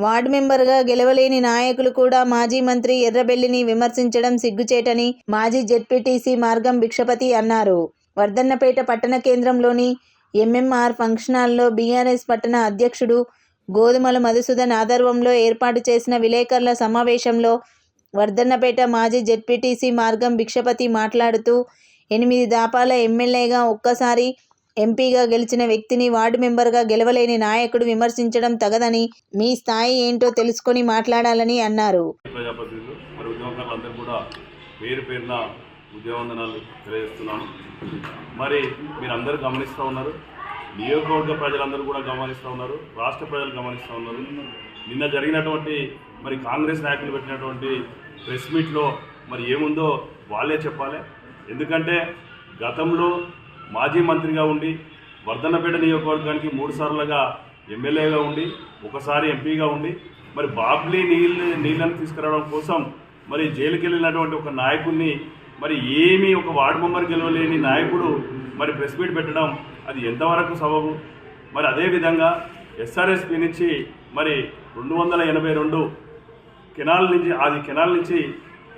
Ward మెంబర్గా గెలవలేని నాయకులు కూడా మాజీ మంత్రి ఎర్రబెల్లిని విమర్శించడం సిగ్గుచేటని మాజీ జెడ్పీటీసీ మార్గం భిక్షపతి అన్నారు. వర్ధన్నపేట పట్టణ కేంద్రంలోని ఎంఎంఆర్ ఫంక్షన్ హాల్లో బీఆర్ఎస్ పట్టణ అధ్యక్షుడు గోధుమల మధుసూదన్ ఆధర్వంలో ఏర్పాటు చేసిన విలేకరుల సమావేశంలో వర్ధన్నపేట మాజీ జెడ్పీటీసీ మార్గం భిక్షపతి మాట్లాడుతూ ఎనిమిది దాపాల ఎమ్మెల్యేగా ఒక్కసారి ఎంపీగా గెలిచిన వ్యక్తిని వార్డు మెంబర్గా గెలవలేని నాయకుడు విమర్శించడం తగదని మీ స్థాయి ఏంటో తెలుసుకొని మాట్లాడాలని అన్నారు. మరి కూడా పేరు పేరున ఉద్యోగందనాలు తెలియజేస్తున్నాను. మరి మీరు అందరూ గమనిస్తూ ఉన్నారు. నియోజకవర్గ ప్రజలందరూ కూడా గమనిస్తూ ఉన్నారు. రాష్ట్ర ప్రజలు గమనిస్తూ ఉన్నారు. నిన్న జరిగినటువంటి మరి కాంగ్రెస్ నాయకులు పెట్టినటువంటి ప్రెస్ మీట్లో మరి ఏముందో వాళ్ళే చెప్పాలి. ఎందుకంటే గతంలో మాజీ మంత్రిగా ఉండి వర్ధన్నపేట నియోజకవర్గానికి మూడు సార్లుగా ఎమ్మెల్యేగా ఉండి ఒకసారి ఎంపీగా ఉండి మరి బాబ్లీ నీళ్ళు నీళ్ళని తీసుకురావడం కోసం మరి జైలుకి వెళ్ళినటువంటి ఒక నాయకుడిని మరి ఏమీ ఒక వార్డు మెంబర్ గెలవలేని నాయకుడు మరి ప్రెస్ మీట్ పెట్టడం అది ఎంతవరకు సబబు? మరి అదేవిధంగా ఎస్ఆర్ఎస్పి నుంచి మరి రెండు వందల ఎనభై రెండు కెనాల్ నుంచి అది కెనాల్ నుంచి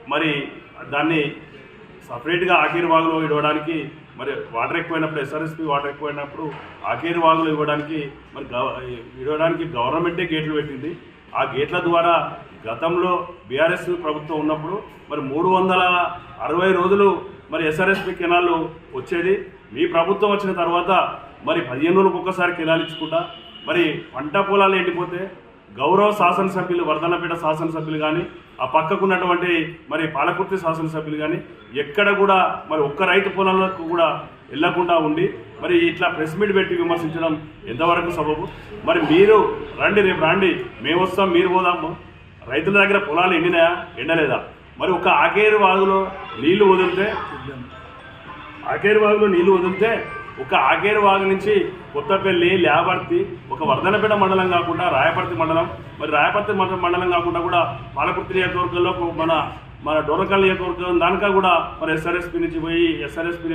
మరి దాన్ని సపరేట్గా ఆఖీర్వాగులో ఇవ్వడానికి మరి వాటర్ ఎక్కువైనప్పుడు ఎస్ఆర్ఎస్పి వాటర్ ఎక్కువైనప్పుడు ఆకేరు వాగులు ఇవ్వడానికి మరి గవ- ఇవ్వడానికి గవర్నమెంటే గేట్లు పెట్టింది. ఆ గేట్ల ద్వారా గతంలో బీఆర్ఎస్ ప్రభుత్వం ఉన్నప్పుడు మరి మూడు వందల అరవై రోజులు మరి ఎస్ఆర్ఎస్పి కెనాల్ వచ్చేది. మీ ప్రభుత్వం వచ్చిన తర్వాత మరి పదిహేను రోజులకు ఒక్కసారి కెనాలు ఇచ్చుకుంటా. మరి పంట పొలాలు ఎండిపోతే గౌరవ శాసనసభ్యులు వర్ధనపేట శాసనసభ్యులు కానీ ఆ పక్కకున్నటువంటి మరి పాలకుర్తి శాసనసభ్యులు కానీ ఎక్కడ కూడా మరి ఒక్క రైతు పొలాలకు కూడా వెళ్ళకుండా ఉండి మరి ఇట్లా ప్రెస్ మీట్ పెట్టి విమర్శించడం ఎంతవరకు సబబు? మరి మీరు రండి రేపు రండి మేము వస్తాం మీరు పోదాము. రైతుల దగ్గర పొలాలు ఎండినాయా ఎండలేదా? మరి ఒక ఆకేరు వాగులో నీళ్ళు వదిలితే ఆకేరు వాగులో నీళ్ళు వదిలితే ఒక ఆగేరువాగు నుంచి కొత్తపల్లి లేబర్తి ఒక వర్ధనపేట మండలం కాకుండా రాయపర్తి మండలం. మరి రాయపర్తి మండ- మండలం కాకుండా కూడా పాలకుర్తి నియోజకవర్గంలో మన మన డోరకల్ నియోజకవర్గం దానికా కూడా మరి ఎస్ఆర్ఎస్పి నుంచి పోయి ఎస్ఆర్ఎస్పి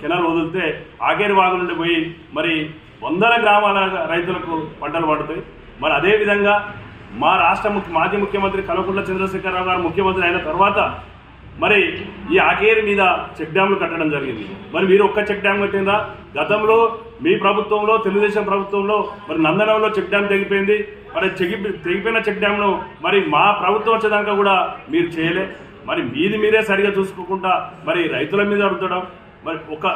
కెనాల్ వదిలితే ఆగేరువాగు నుండి పోయి మరి వందల గ్రామాల రైతులకు పంటలు పండుతాయి. మరి అదేవిధంగా మా రాష్ట్ర ముఖ్య మాజీ ముఖ్యమంత్రి కల్వకుంట్ల చంద్రశేఖరరావు గారు ముఖ్యమంత్రి అయిన తర్వాత మరి ఈ ఆకేరు మీద చెక్ డ్యామ్లు కట్టడం జరిగింది. మరి మీరు ఒక్క చెక్ డ్యామ్ కట్టిందా? గతంలో మీ ప్రభుత్వంలో తెలుగుదేశం ప్రభుత్వంలో మరి నందనంలో చెక్ డ్యామ్ తెగిపోయింది. మరి చెగి తెగిపోయిన చెక్ డ్యామ్ను మరి మా ప్రభుత్వం వచ్చేదాకా కూడా మీరు చేయలే. మరి మీది మీరే సరిగా చూసుకోకుండా మరి రైతుల మీద అడుగుతడం మరి ఒక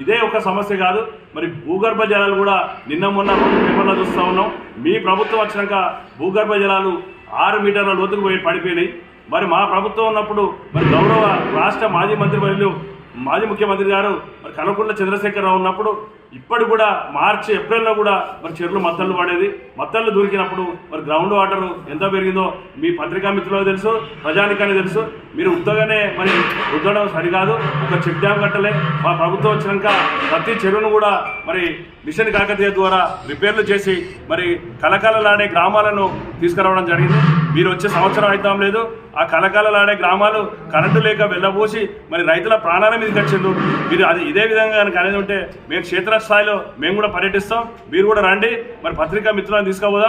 ఇదే ఒక సమస్య కాదు. మరి భూగర్భ జలాలు కూడా నిన్న మొన్న పేపర్లో చూస్తూ ఉన్నాం. మీ ప్రభుత్వం వచ్చినాక భూగర్భ జలాలు ఆరు మీటర్ల లోతుకు పోయి పడిపోయినాయి. మరి మా ప్రభుత్వం ఉన్నప్పుడు మరి గౌరవ రాష్ట్ర మాజీ మంత్రి మరియు మాజీ ముఖ్యమంత్రి గారు మరి కల్వకుంట్ల చంద్రశేఖరరావు ఉన్నప్పుడు ఇప్పటి కూడా మార్చి ఏప్రిల్లో కూడా మరి చెరువులు మత్తళ్ళు పడేది మత్తళ్ళు దొరికినప్పుడు మరి గ్రౌండ్ వాటర్ ఎంత పెరిగిందో మీ పత్రికా మిత్రులకు తెలుసు ప్రజానికానికి తెలుసు. మీరు ఉద్దగానే మరి ఉద్దడం సరికాదు. ఒక చెక్ డ్యామ్ కట్టలే. మా ప్రభుత్వం వచ్చినాక ప్రతి చెరువును కూడా మరి మిషన్ కాకతీయ ద్వారా రిపేర్లు చేసి మరి కలకలలాడే గ్రామాలను తీసుకురావడం జరిగింది. మీరు వచ్చే సంవత్సరం అవుతాం లేదు. ఆ కలకాలలాడే గ్రామాలు కరెంటు లేక వెళ్ళబోసి మరి రైతుల ప్రాణాల మీదకి వచ్చిండ్రు మీరు అది ఇదే విధంగా కనుక అనేది ఉంటే మేము క్షేత్రస్థాయిలో మేము కూడా పర్యటిస్తాం. మీరు కూడా రండి. మరి పత్రికా మిత్రులను తీసుకుపోదాం.